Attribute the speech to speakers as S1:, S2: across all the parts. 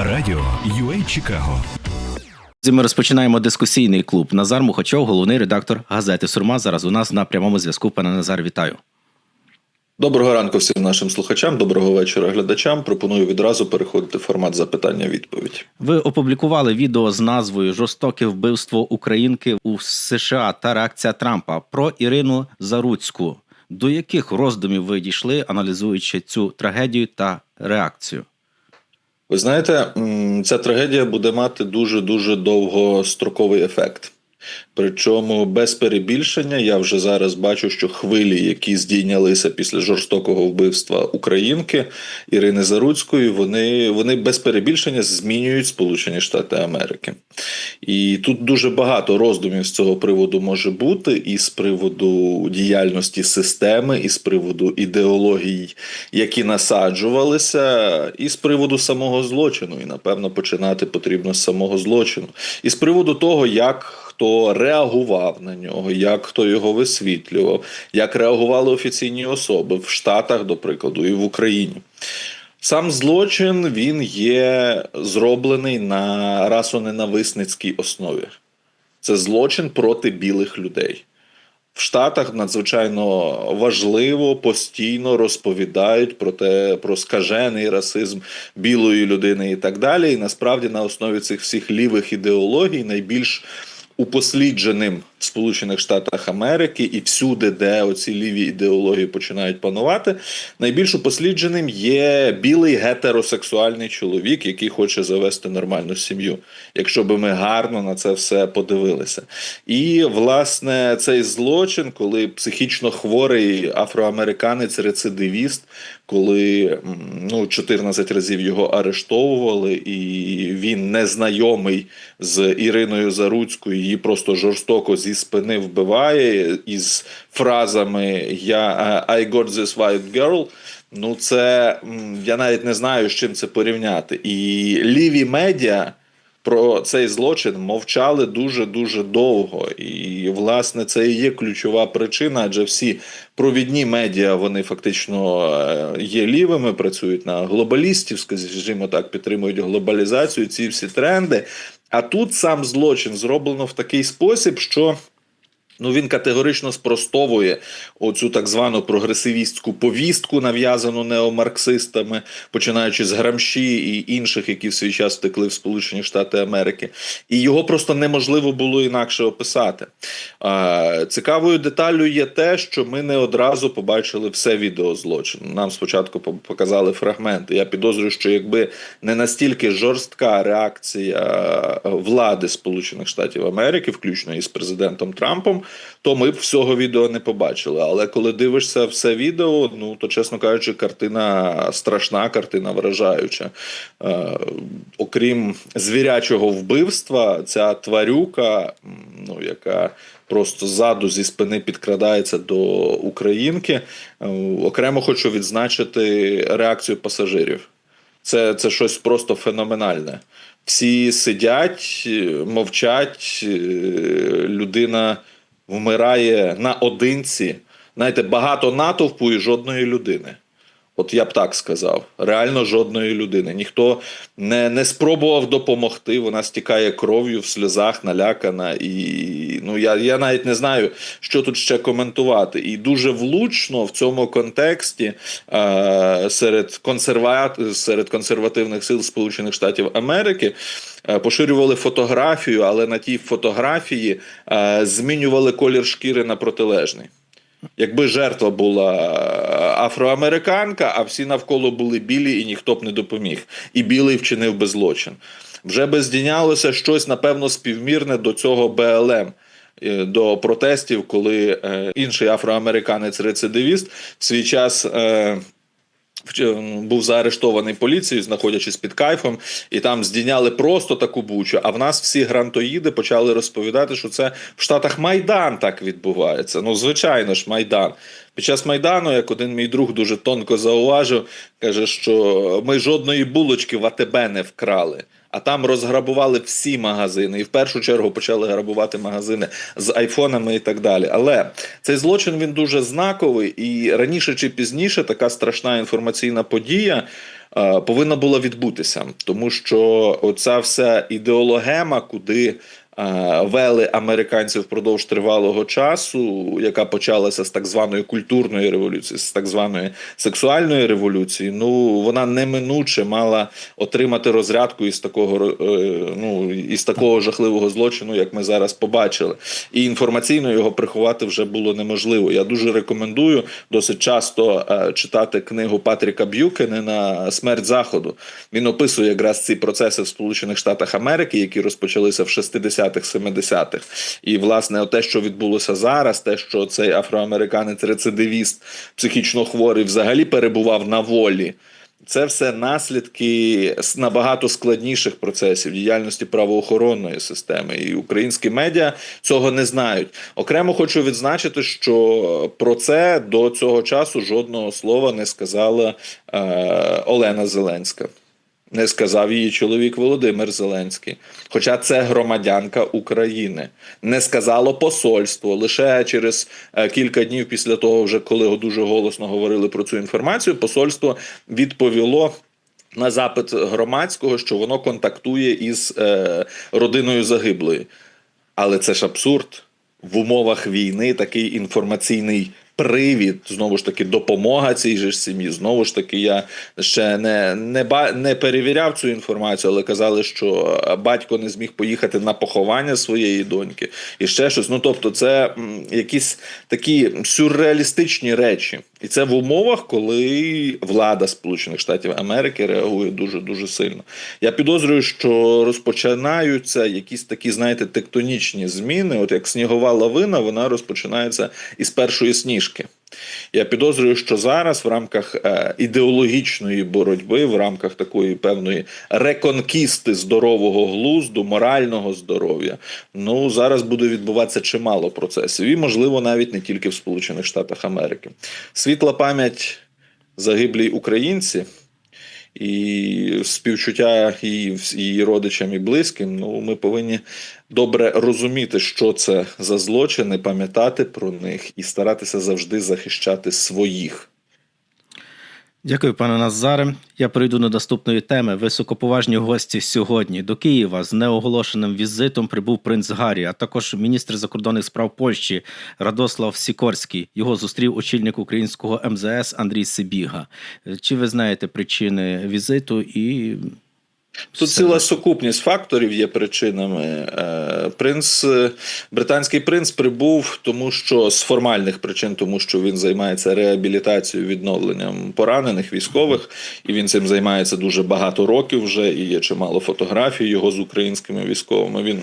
S1: Радіо UA Чикаго.
S2: Ми розпочинаємо дискусійний клуб. Назар Мухачов, головний редактор газети Сурма. Зараз у нас на прямому зв'язку. Пане Назар, вітаю.
S3: Доброго ранку всім нашим слухачам, доброго вечора глядачам. Пропоную відразу переходити в формат запитання-відповідь.
S2: Ви опублікували відео з назвою Жорстоке вбивство українки у США та реакція Трампа про Ірину Заруцьку. До яких роздумів ви дійшли, аналізуючи цю трагедію та реакцію?
S3: Ви знаєте, ця трагедія буде мати дуже дуже довгостроковий ефект. Причому без перебільшення я вже зараз бачу, що хвилі, які здійнялися після жорстокого вбивства українки Ірини Заруцької, вони, вони без перебільшення змінюють Сполучені Штати Америки. І тут дуже багато роздумів з цього приводу може бути, і з приводу діяльності системи, і з приводу ідеологій, які насаджувалися, і з приводу самого злочину. І напевно починати потрібно з самого злочину, і з приводу того, як хто реагував на нього, як хто його висвітлював, як реагували офіційні особи в Штатах, до прикладу, і в Україні. Сам злочин він є зроблений на расоненависницькій основі. Це злочин проти білих людей. В Штатах надзвичайно важливо постійно розповідають про те, про скажений расизм білої людини і так далі. І насправді на основі цих всіх лівих ідеологій найбільш упослідженим в Сполучених Штатах Америки і всюди, де оці ліві ідеології починають панувати, найбільш упослідженим є білий гетеросексуальний чоловік, який хоче завести нормальну сім'ю. Якщо би ми гарно на це все подивилися. І власне цей злочин, коли психічно хворий афроамериканець, рецидивіст, коли ну 14 разів його арештовували, і він незнайомий з Іриною Заруцькою, її просто жорстоко зі спини вбиває із фразами Я е, I got this white girl. Ну, це я навіть не знаю, з чим це порівняти. І ліві медіа про цей злочин мовчали дуже дуже довго. І, власне, це і є ключова причина, адже всі провідні медіа вони фактично е, є лівими, працюють на глобалістів, скажімо так, підтримують глобалізацію, ці всі тренди. А тут сам злочин зроблено в такий спосіб, що. Ну, він категорично спростовує оцю так звану прогресивістську повістку, нав'язану неомарксистами, починаючи з Грамші і інших, які в свій час втекли в Сполучені Штати Америки, і його просто неможливо було інакше описати. Цікавою деталлю є те, що ми не одразу побачили все відео злочину. Нам спочатку показали фрагменти. Я підозрюю, що якби не настільки жорстка реакція влади Сполучених Штатів Америки, включно із президентом Трампом то ми б всього відео не побачили. Але коли дивишся все відео, ну то чесно кажучи, картина страшна, картина вражаюча. Е, окрім звірячого вбивства, ця тварюка, ну яка. Просто ззаду зі спини підкрадається до українки. Е, Окремо хочу відзначити реакцію пасажирів. Це, Це щось просто феноменальне. Всі сидять, мовчать, е, людина вмирає наодинці. Знаєте, багато натовпу і жодної людини. От я б так сказав. Реально жодної людини. Ніхто не не спробував допомогти. Вона стікає кров'ю в сльозах, налякана. І ну я я навіть не знаю, що тут ще коментувати. І дуже влучно в цьому контексті е, серед консерва... серед консервативних сил Сполучених Штатів Америки. е, Поширювали фотографію, але на тій фотографії е, змінювали колір шкіри на протилежний. Якби жертва була афроамериканка, а всі навколо були білі, і ніхто б не допоміг. І білий вчинив би злочин. Вже би здійнялося щось, напевно, співмірне до цього БЛМ. е, До протестів, коли е, інший афроамериканець-рецидивіст в свій час е, був заарештований поліцією, знаходячись під кайфом, і там здійняли просто таку бучу. А в нас всі грантоїди почали розповідати, що це в Штатах Майдан так відбувається. Ну, звичайно ж, Майдан. Під час Майдану, як один мій друг дуже тонко зауважив, каже, що ми жодної булочки в АТБ не вкрали. А там розграбували всі магазини, і в першу чергу почали грабувати магазини з айфонами і так далі. Але цей злочин він дуже знаковий, і раніше чи пізніше така страшна інформаційна подія е, повинна була відбутися, тому що оця вся ідеологема, куди вели американці впродовж тривалого часу, яка почалася з так званої культурної революції, з так званої сексуальної революції, ну вона неминуче мала отримати розрядку із такого е, ну із такого жахливого злочину, як ми зараз побачили, і інформаційно його приховати вже було неможливо. Я дуже рекомендую досить часто е, читати книгу Патріка Б'юкенена Смерть заходу. Він описує якраз ці процеси в Сполучених Штатах Америки, які розпочалися в 60-х, 70-х. І власне те, що відбулося зараз, те, що цей афроамериканець рецидивіст, психічно хворий, взагалі перебував на волі. Це все наслідки набагато складніших процесів діяльності правоохоронної системи, і українські медіа цього не знають. Окремо хочу відзначити, що про це до цього часу жодного слова не сказала е, Олена Зеленська. Не сказав її чоловік Володимир Зеленський. Хоча це громадянка України. Не сказало посольство. Лише через е, кілька днів після того, вже коли дуже голосно говорили про цю інформацію, посольство відповіло. На запит громадського, що воно контактує із е, родиною загиблої. Але це ж абсурд. В умовах війни такий інформаційний привід, знову ж таки, допомога цій же ж сім'ї. Знову ж таки, я ще не, не, ба- не перевіряв цю інформацію, але казали, що батько не зміг поїхати на поховання своєї доньки і ще щось. Ну тобто, це якісь такі сюрреалістичні речі. І це в умовах, коли влада Сполучених Штатів Америки реагує дуже дуже сильно. Я підозрюю, що розпочинаються якісь такі, знаєте, тектонічні зміни. От як снігова лавина, вона розпочинається із першої сніжки. Я підозрюю, що зараз в рамках е, ідеологічної боротьби, в рамках такої певної реконкісти здорового глузду, морального здоров'я, ну зараз буде відбуватися чимало процесів, і можливо навіть не тільки в Сполучених Штатах Америки. Світла пам'ять загиблій українці. І співчуття її, її родичам і близьким, ну ми повинні добре розуміти, що це за злочини, пам'ятати про них і старатися завжди захищати своїх.
S2: Дякую, пане Назаре. Я перейду до наступної теми. Високоповажні гості сьогодні до Києва з неоголошеним візитом прибув принц Гаррі, а також міністр закордонних справ Польщі Радослав Сікорський. Його зустрів очільник українського МЗС Андрій Сибіга. Чи ви знаєте причини візиту і
S3: Тут ціла сукупність факторів є причинами. Е, Принц, е, британський принц прибув, тому що з формальних причин, тому що він займається реабілітацією, відновленням поранених військових, і він цим займається дуже багато років вже. І є чимало фотографій його з українськими військовими. Він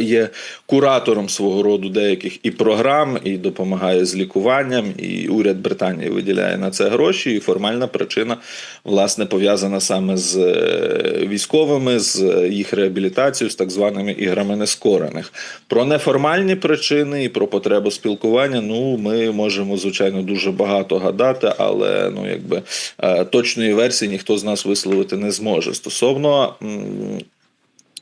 S3: є куратором свого роду деяких і програм, і допомагає з лікуванням. І уряд Британії виділяє на це гроші. І формальна причина власне пов'язана саме з е, військовими, з їх реабілітацією, з так званими іграми нескорених. Про неформальні причини і про потребу спілкування. Ну ми можемо звичайно дуже багато гадати, але ну якби е, точної версії ніхто з нас висловити не зможе. Стосовно.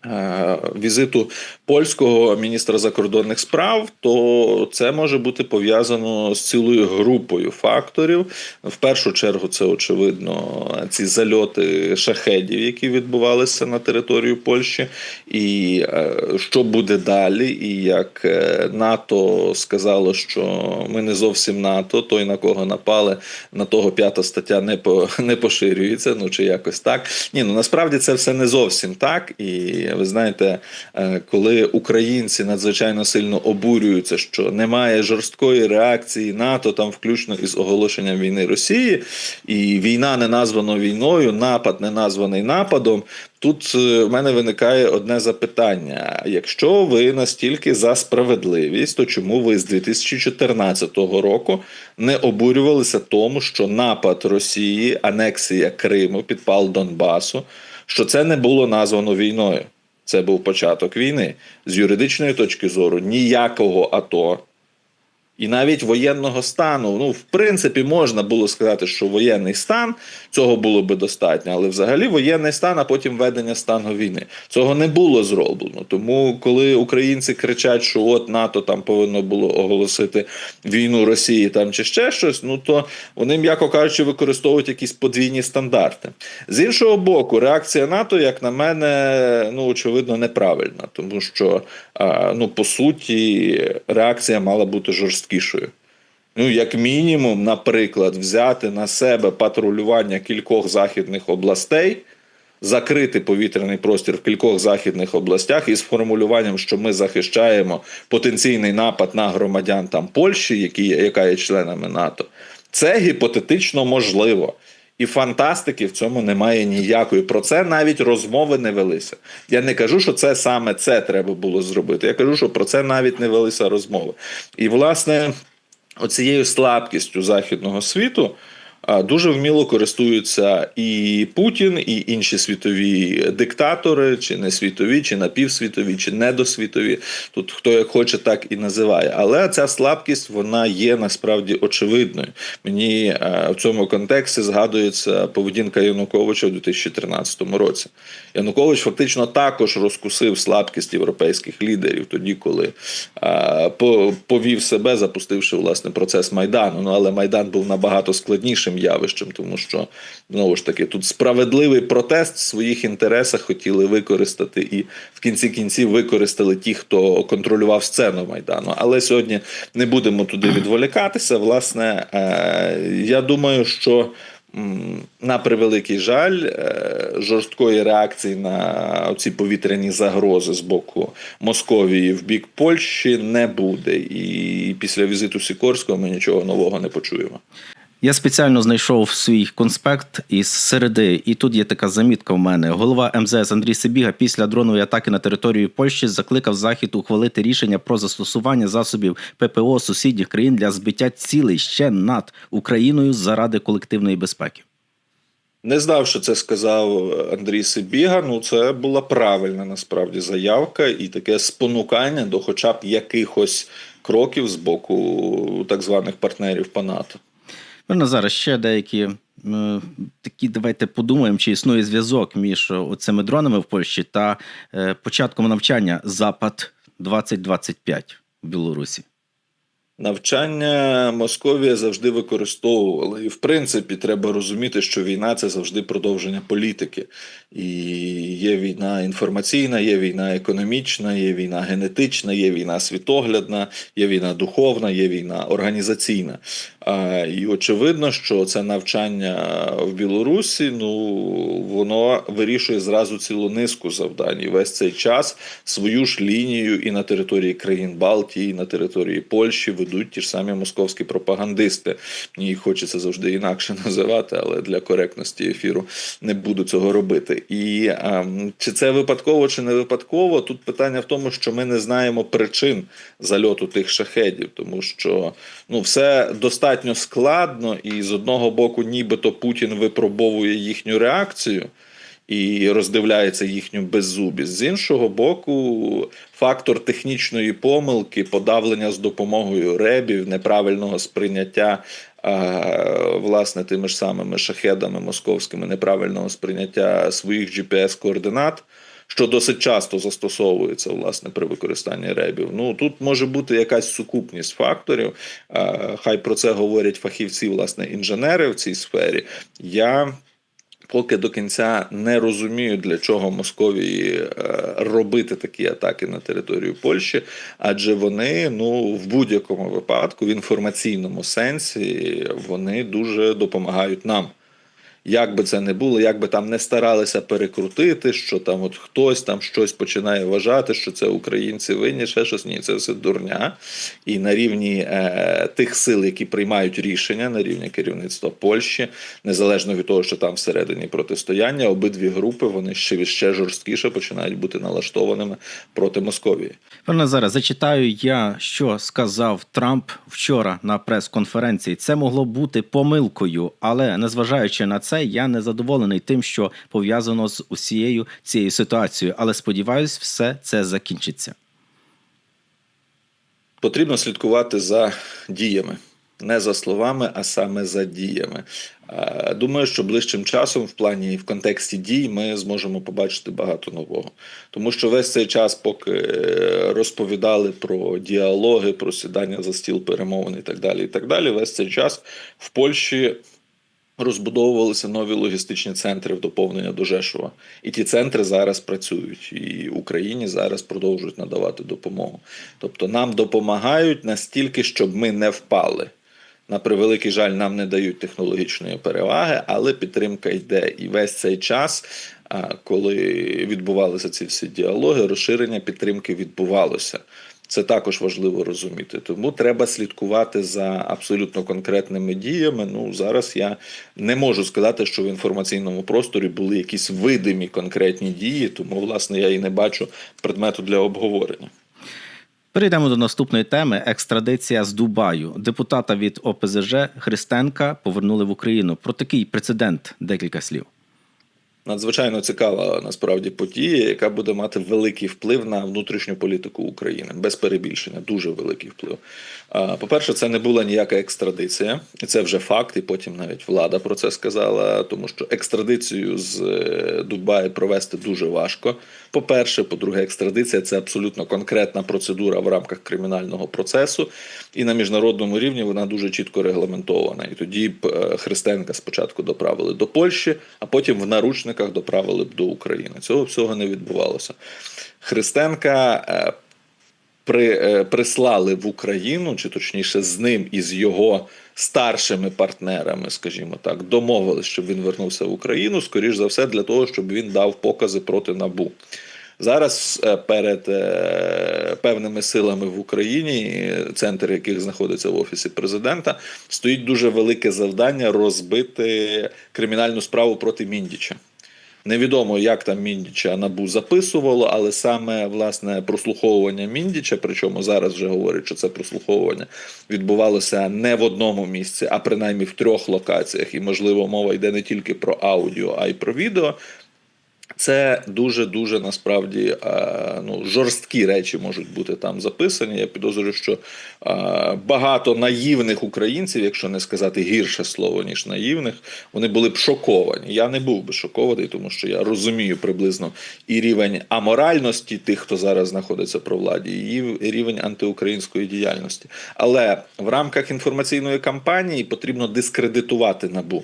S3: е, Візиту польського міністра закордонних справ, то це може бути пов'язано з цілою групою факторів. В першу чергу, це очевидно ці зальоти шахедів, які відбувалися на територію Польщі, і е, що буде далі, і як е, НАТО сказало, що ми не зовсім НАТО, той на кого напали, на того п'ята стаття не по не поширюється. Ну чи якось так. Ні, ну насправді це все не зовсім так. І ви знаєте, е, українці надзвичайно сильно обурюються, що немає жорсткої реакції НАТО, там включно із оголошенням війни Росії, і війна не названо війною, напад не названий нападом. Тут е, в мене виникає одне запитання: якщо ви настільки за справедливість, то чому ви з 2014 року не обурювалися тому, що напад Росії, анексія Криму, підпал Донбасу, що це не було названо війною? Це був початок війни. З юридичної точки зору ніякого АТО І навіть воєнного стану, ну, в принципі, можна було сказати, що воєнний стан цього було би достатньо, але взагалі воєнний стан, а потім ведення стану війни. Цього не було зроблено. Тому, коли українці кричать, що от НАТО там повинно було оголосити війну Росії там чи ще щось, ну то вони, м'яко кажучи, використовують якісь подвійні стандарти. З іншого боку, реакція НАТО, як на мене, ну очевидно, неправильна, тому що ну по суті реакція мала бути жорсткішою. Ну, як мінімум, наприклад, взяти на себе патрулювання кількох західних областей, закрити повітряний простір в кількох західних областях із формулюванням, що ми захищаємо потенційний напад на громадян там Польщі, які, яка є членами НАТО. Це гіпотетично можливо. І фантастики в цьому немає ніякої. Про це навіть розмови не велися. Я не кажу, що це саме це треба було зробити. Я кажу, що про це навіть не велися розмови. І, власне, оцією слабкістю західного світу дуже вміло користуються і Путін, і інші світові диктатори, чи не світові, чи напівсвітові, чи недосвітові. Тут хто як хоче, так і називає. Але ця слабкість вона є насправді очевидною. Мені е, в цьому контексті згадується поведінка Януковича у 2013 році. Янукович фактично також розкусив слабкість європейських лідерів тоді, коли е, повів себе, запустивши власне процес Майдану. Ну але Майдан був набагато складнішим явищем, тому що знову ж таки тут справедливий протест в своїх інтересах хотіли використати і в кінці кінців використали ті, хто контролював сцену Майдану. Але сьогодні не будемо туди відволікатися. Власне, е, я думаю, що. На превеликий жаль, е, жорсткої реакції на ці повітряні загрози з боку Московії в бік Польщі не буде. І після візиту Сікорського ми нічого нового не почуємо.
S2: Я спеціально знайшов свій конспект із середи, і тут є така замітка в мене. Голова МЗС Андрій Сибіга після дронової атаки на територію Польщі закликав Захід ухвалити рішення про застосування засобів ППО сусідніх країн для збиття цілей ще над Україною заради колективної безпеки.
S3: Не знав, що це сказав Андрій Сибіга. Ну, це була правильна насправді заявка і таке спонукання до хоча б якихось кроків з боку так званих партнерів по НАТО.
S2: Ну, зараз ще деякі такі, давайте подумаємо, чи існує зв'язок між цими дронами в Польщі та е, початком навчання Запад 2025 в Білорусі.
S3: Навчання Московія завжди використовувала, і в принципі треба розуміти, що війна це завжди продовження політики. І є війна інформаційна, є війна економічна, є війна генетична, є війна світоглядна, є війна духовна, є війна організаційна. І очевидно, що це навчання в Білорусі, ну воно вирішує зразу цілу низку завдань. І весь цей час свою ж лінію і на території країн Балтії, і на території Польщі ведуть ті ж самі московські пропагандисти. Мені їх хочеться завжди інакше називати, але для коректності ефіру не буду цього робити. І а, чи це випадково, чи не випадково? Тут питання в тому, що ми не знаємо причин зальоту тих шахедів, тому що ну все достатньо складно, і з одного боку, нібито Путін випробовує їхню реакцію. І роздивляється їхню беззубість. З іншого боку, фактор технічної помилки, подавлення з допомогою ребів, неправильного сприйняття власне тими ж самими шахедами московськими, неправильного сприйняття своїх GPS-координат. Що досить часто застосовується власне при використанні ребів. Ну тут може бути якась сукупність факторів. Хай про це говорять фахівці, власне, інженери в цій сфері. Я поки до кінця не розумію, для чого Московії е, робити такі атаки на територію Польщі, адже вони ну в будь-якому випадку, в інформаційному сенсі, вони дуже допомагають нам. Як би це не було, як би там не старалися перекрутити, що там от хтось там щось починає вважати, що це українці винні, ще щось ні, це все дурня. І на рівні е, тих сил, які приймають рішення, на рівні керівництва Польщі, незалежно від того, що там всередині протистояння, обидві групи вони ще ще жорсткіше починають бути налаштованими проти Московії.
S2: Пане зараз зачитаю я, що сказав Трамп вчора на прес-конференції. Це могло бути помилкою, але незважаючи на це, я не задоволений тим, що пов'язано з усією цією ситуацією. Але сподіваюсь, все це закінчиться.
S3: Потрібно слідкувати за діями. Не за словами, а саме за діями. Думаю, що ближчим часом, в плані в контексті дій, ми зможемо побачити багато нового. Тому що весь цей час, поки е, розповідали про діалоги, про сідання за стіл перемовин і так далі, і так далі, весь цей час в Польщі розбудовувалися нові логістичні центри в доповнення до Жешова. І ті центри зараз працюють, і Україні зараз продовжують надавати допомогу. Тобто нам допомагають настільки, щоб ми не впали. На превеликий жаль, нам не дають технологічної переваги, але підтримка йде. І весь цей час, коли відбувалися ці всі діалоги, розширення підтримки відбувалося. Це також важливо розуміти. Тому треба слідкувати за абсолютно конкретними діями. Ну зараз я не можу сказати, що в інформаційному просторі були якісь видимі конкретні дії, тому власне я і не бачу предмету для обговорення.
S2: Перейдемо до наступної теми: екстрадиція з Дубаю. Депутата від ОПЗЖ Христенка повернули в Україну. Про такий прецедент декілька слів.
S3: Надзвичайно цікава насправді подія, яка буде мати великий вплив на внутрішню політику України, без перебільшення, дуже великий вплив. По-перше, це не була ніяка екстрадиція, і це вже факт, і потім навіть влада про це сказала, тому що екстрадицію з е, Дубаю провести дуже важко. По-перше, по-друге, екстрадиція це абсолютно конкретна процедура в рамках кримінального процесу, і на міжнародному рівні вона дуже чітко регламентована. І тоді б е, Христенка спочатку доправили до Польщі, а потім в наручниках доправили б до України. Цього всього не відбувалося. Христенка е, при, е, прислали в Україну, чи точніше, з ним і з його старшими партнерами, скажімо так, домовились, щоб він вернувся в Україну, скоріш за все, для того, щоб він дав покази проти набу. Зараз е, перед певними силами в Україні, центр яких знаходиться в офісі президента, стоїть дуже велике завдання розбити кримінальну справу проти Міндіча. Невідомо, як там Міндіча набу записувало, але саме власне прослуховування Міндіча, причому зараз вже говорять, що це прослуховування відбувалося не в одному місці, а принаймні в трьох локаціях. І можливо, мова йде не тільки про аудіо, а й про відео. Це дуже дуже насправді е, ну, жорсткі речі можуть бути там записані. Я підозрюю, що е, багато наївних українців, якщо не сказати гірше слово ніж наївних, вони були б шоковані. Я не був би шокований, тому що я розумію приблизно і рівень аморальності тих, хто зараз знаходиться при владі, і рівень антиукраїнської діяльності. Але в рамках інформаційної кампанії потрібно дискредитувати набу.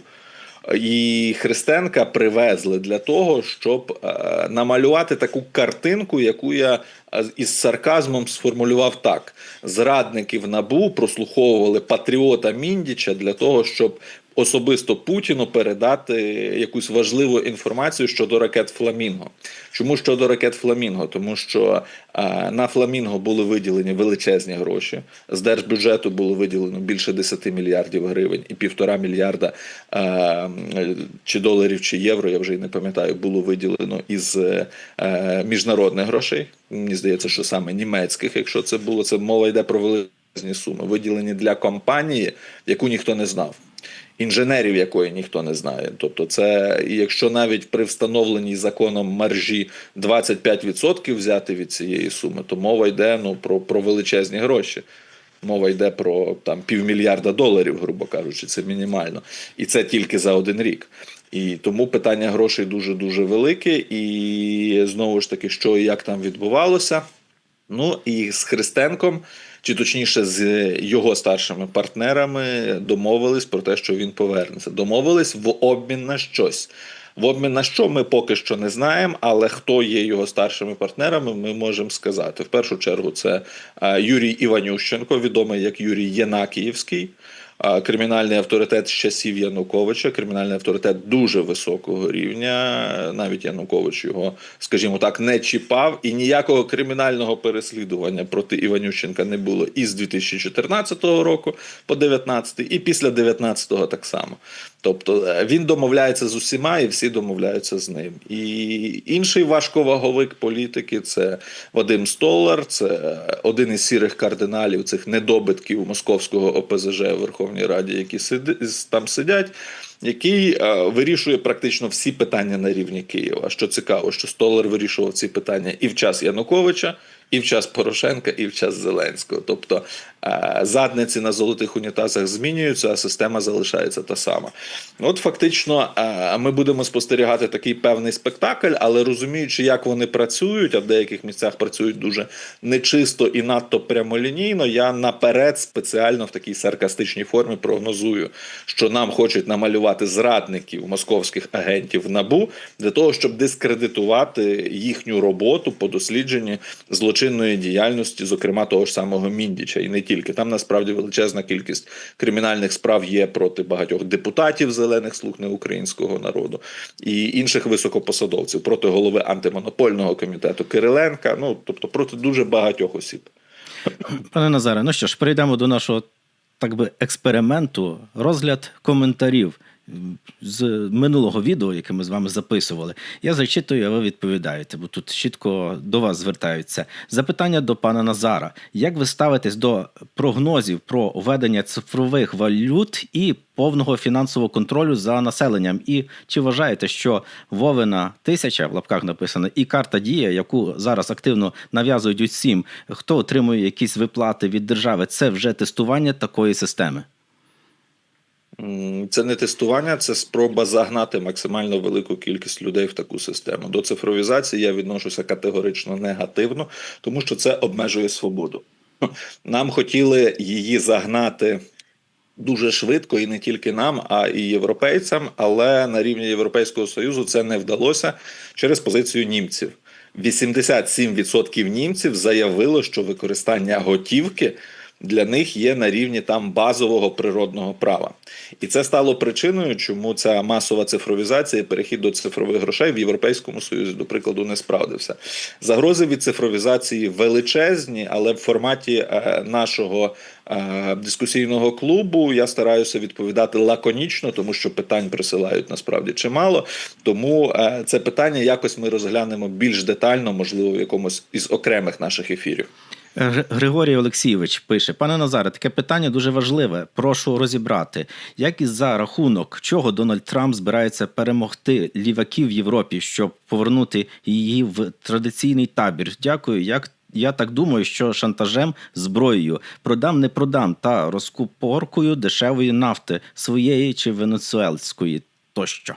S3: І Христенка привезли для того, щоб е, намалювати таку картинку, яку я е, із сарказмом сформулював так: зрадників набу прослуховували патріота Міндіча для того, щоб особисто Путіну передати якусь важливу інформацію щодо ракет Фламінго. Чому щодо ракет Фламінго? Тому що е, на Фламінго були виділені величезні гроші. З держбюджету було виділено більше 10 мільярдів гривень і півтора мільярда е, чи доларів, чи євро, я вже й не пам'ятаю, було виділено із е, міжнародних грошей. Мені здається, що саме німецьких, якщо це було, це мова йде про величезні суми, виділені для компанії, яку ніхто не знав інженерів, якої ніхто не знає. Тобто, це якщо навіть при встановленій законом маржі 25% взяти від цієї суми, то мова йде ну про, про величезні гроші. Мова йде про там півмільярда доларів, грубо кажучи, це мінімально, і це тільки за один рік. І тому питання грошей дуже дуже велике. І знову ж таки, що і як там відбувалося. Ну і з Христенком, чи точніше, з його старшими партнерами домовились про те, що він повернеться. Домовились в обмін на щось. В обмін на що ми поки що не знаємо, але хто є його старшими партнерами, ми можемо сказати. В першу чергу це е, Юрій Іванющенко, відомий як Юрій Єнакіївський. Е, Кримінальний авторитет з часів Януковича, кримінальний авторитет дуже високого рівня. Навіть Янукович його, скажімо так, не чіпав, і ніякого кримінального переслідування проти Іванющенка не було і з 2014 року по 2019, і після 2019 так само. Тобто е, він домовляється з усіма, і всі домовляються з ним. І інший важковаговик політики це Вадим Столар, це один із сірих кардиналів цих недобитків московського ОПЗЖ в Верховній Раді, які там сидять. який е, вирішує практично всі питання на рівні Києва. Що цікаво, що Столар вирішував ці питання і в час Януковича, і в час Порошенка, і в час Зеленського. Тобто задниці на золотих унітазах змінюються, а система залишається та сама. От фактично, е, ми будемо спостерігати такий певний спектакль, але розуміючи, як вони працюють, а в деяких місцях працюють дуже нечисто і надто прямолінійно. Я наперед спеціально в такій саркастичній формі прогнозую, що нам хочуть намалювати зрадників московських агентів набу для того, щоб дискредитувати їхню роботу по дослідженні злочинної діяльності, зокрема того ж самого Міндіча, і не тільки там насправді величезна кількість кримінальних справ є проти багатьох депутатів зелених слуг неукраїнського народу і інших високопосадовців проти голови антимонопольного комітету Кириленка. Ну тобто проти дуже багатьох осіб.
S2: Пане Назаре, ну що ж, перейдемо до нашого так би експерименту, розгляд коментарів з минулого відео, яке ми з вами записували. Я зачитую, а ви відповідаєте, бо тут чітко до вас звертаються. Запитання до пана Назара: як ви ставитесь до прогнозів про введення цифрових валют і повного фінансового контролю за населенням? І чи вважаєте, що Вовина тисяча в лапках написано, і карта дія, яку зараз активно нав'язують усім, хто отримує якісь виплати від держави, це вже тестування такої системи?
S3: Це не тестування, це спроба загнати максимально велику кількість людей в таку систему. До цифровізації я відношуся категорично негативно, тому що це обмежує свободу. Нам хотіли її загнати. Дуже швидко, і не тільки нам, а і європейцям. Але на рівні Європейського союзу це не вдалося через позицію німців. 87% німців заявило, що використання готівки для них є на рівні там базового природного права. І це стало причиною, чому ця масова цифровізація, перехід до цифрових грошей в Європейському Союзі, до прикладу, не справдився. Загрози від цифровізації величезні, але в форматі е, нашого е, дискусійного клубу я стараюся відповідати лаконічно, тому що питань присилають насправді чимало. Тому е, це питання якось ми розглянемо більш детально, можливо, в якомусь із окремих наших ефірів.
S2: Гр- Григорій Олексійович пише: пане Назаре, таке питання дуже важливе. Прошу розібрати, як і за рахунок чого Дональд Трамп збирається перемогти ліваків в Європі, щоб повернути її в традиційний табір. Дякую. Як я так думаю, що шантажем зброєю продам, не продам та розкупоркою дешевої нафти своєї чи венесуельської тощо.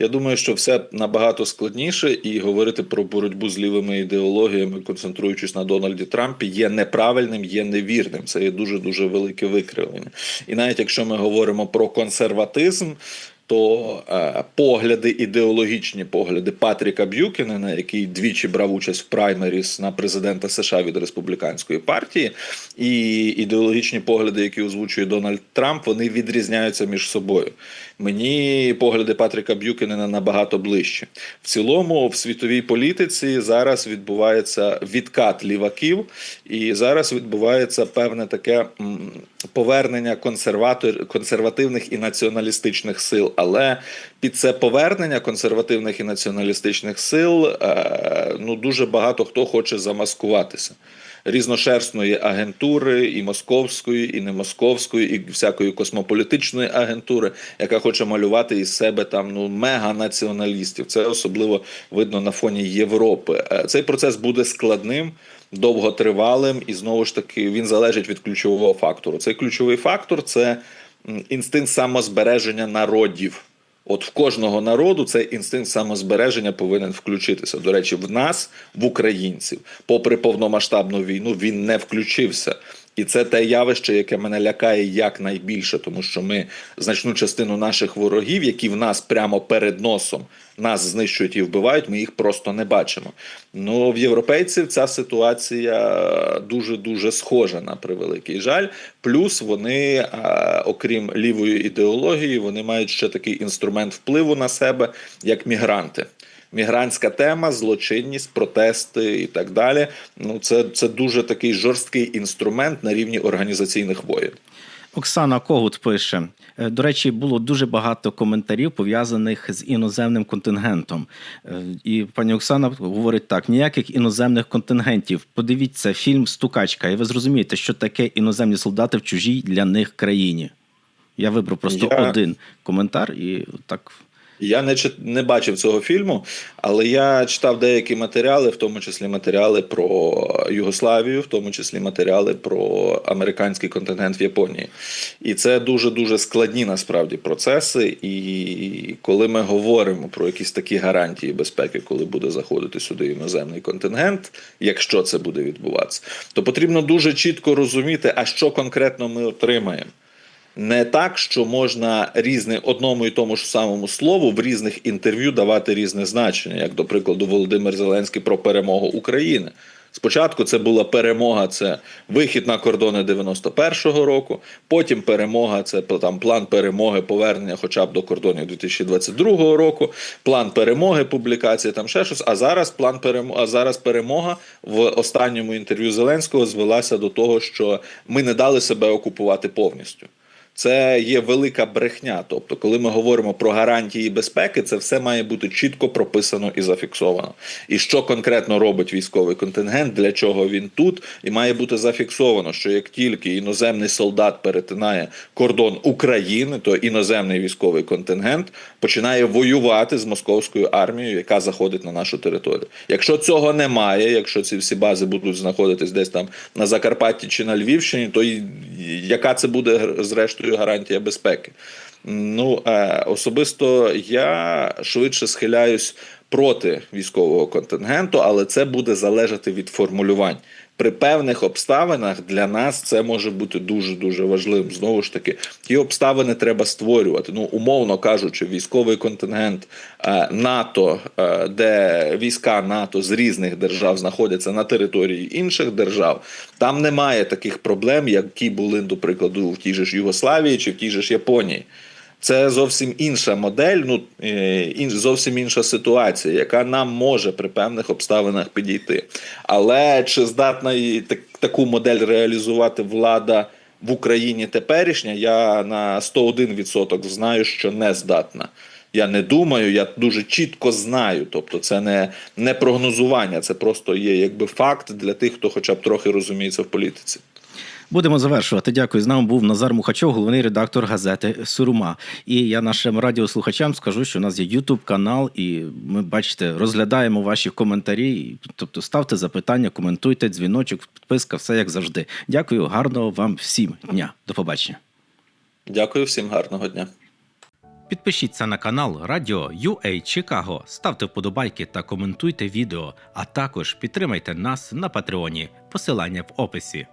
S3: Я думаю, що все набагато складніше, і говорити про боротьбу з лівими ідеологіями, концентруючись на Дональді Трампі, є неправильним, є невірним. Це є дуже дуже велике викривлення. І навіть якщо ми говоримо про консерватизм. То е, погляди, ідеологічні погляди Патріка Б'юкінена, який двічі брав участь в праймеріс на президента США від республіканської партії, і ідеологічні погляди, які озвучує Дональд Трамп, вони відрізняються між собою. Мені погляди Патріка Б'юкінена набагато ближче. В цілому, в світовій політиці зараз відбувається відкат ліваків, і зараз відбувається певне таке повернення консерватор, консервативних і націоналістичних сил. Але під це повернення консервативних і націоналістичних сил е, ну дуже багато хто хоче замаскуватися. Різношерстної агентури, і московської, і не московської, і всякої космополітичної агентури, яка хоче малювати із себе там ну мега-націоналістів. Це особливо видно на фоні Європи. Е, Цей процес буде складним, довготривалим, і знову ж таки він залежить від ключового фактору. Цей ключовий фактор це інстинкт самозбереження народів. От в кожного народу цей інстинкт самозбереження повинен включитися. До речі, в нас, в українців, попри повномасштабну війну, він не включився. І це те явище, яке мене лякає якнайбільше, тому що ми значну частину наших ворогів, які в нас прямо перед носом нас знищують і вбивають, ми їх просто не бачимо. Ну в європейців ця ситуація дуже дуже схожа на превеликий жаль. Плюс вони, окрім лівої ідеології, вони мають ще такий інструмент впливу на себе, як мігранти. Мігрантська тема, злочинність, протести і так далі. Ну це, це дуже такий жорсткий інструмент на рівні організаційних воєн.
S2: Оксана Когут пише: е, до речі, було дуже багато коментарів пов'язаних з іноземним контингентом. Е, І пані Оксана говорить так: ніяких іноземних контингентів. Подивіться фільм Стукачка, і ви зрозумієте, що таке іноземні солдати в чужій для них країні. Я вибрав просто
S3: Я-
S2: один коментар і так.
S3: Я не чит- не бачив цього фільму, але я читав деякі матеріали, в тому числі матеріали про Югославію, в тому числі матеріали про американський контингент в Японії. І це дуже дуже складні насправді процеси. І коли ми говоримо про якісь такі гарантії безпеки, коли буде заходити сюди іноземний контингент, якщо це буде відбуватися, то потрібно дуже чітко розуміти, а що конкретно ми отримаємо. Не так, що можна різне одному і тому ж самому слову в різних інтерв'ю давати різне значення, як до прикладу Володимир Зеленський про перемогу України. Спочатку це була перемога, це вихід на кордони 91-го року. Потім перемога це там план перемоги, повернення, хоча б до кордонів 2022 року. План перемоги, публікація, там ще щось. А зараз план перемоги, а зараз перемога в останньому інтерв'ю Зеленського звелася до того, що ми не дали себе окупувати повністю. Це є велика брехня. Тобто, коли ми говоримо про гарантії безпеки, це все має бути чітко прописано і зафіксовано. І що конкретно робить військовий контингент, для чого він тут, і має бути зафіксовано, що як тільки іноземний солдат перетинає кордон України, то іноземний військовий контингент починає воювати з московською армією, яка заходить на нашу територію. Якщо цього немає, якщо ці всі бази будуть знаходитись десь там на Закарпатті чи на Львівщині, то яка це буде зрештою гарантія безпеки? Ну е, особисто я швидше схиляюсь проти військового контингенту, але це буде залежати від формулювань. При певних обставинах для нас це може бути дуже дуже важливим. Знову ж таки, ті обставини треба створювати. Ну, умовно кажучи, військовий контингент е, НАТО, е, де війська НАТО з різних держав знаходяться на території інших держав, там немає таких проблем, які були, до прикладу, в тій же ж Югославії чи в тій же ж Японії. Це зовсім інша модель, ну е, зовсім інша ситуація, яка нам може при певних обставинах підійти. Але чи здатна і так, таку модель реалізувати влада в Україні теперішня? Я на 101% знаю, що не здатна. Я не думаю, я дуже чітко знаю. Тобто, це не, не прогнозування, це просто є якби факт для тих, хто хоча б трохи розуміється в політиці.
S2: Будемо завершувати. Дякую. З нами був Назар Мухачов, головний редактор газети Сурума. І я нашим радіослухачам скажу, що у нас є Ютуб канал, і ми бачите, розглядаємо ваші коментарі. Тобто ставте запитання, коментуйте, дзвіночок, підписка, все як завжди. Дякую, гарного вам всім дня. До побачення.
S3: Дякую всім гарного дня.
S2: Підпишіться на канал Радіо UA Чикаго, ставте вподобайки та коментуйте відео, а також підтримайте нас на Патреоні. Посилання в описі.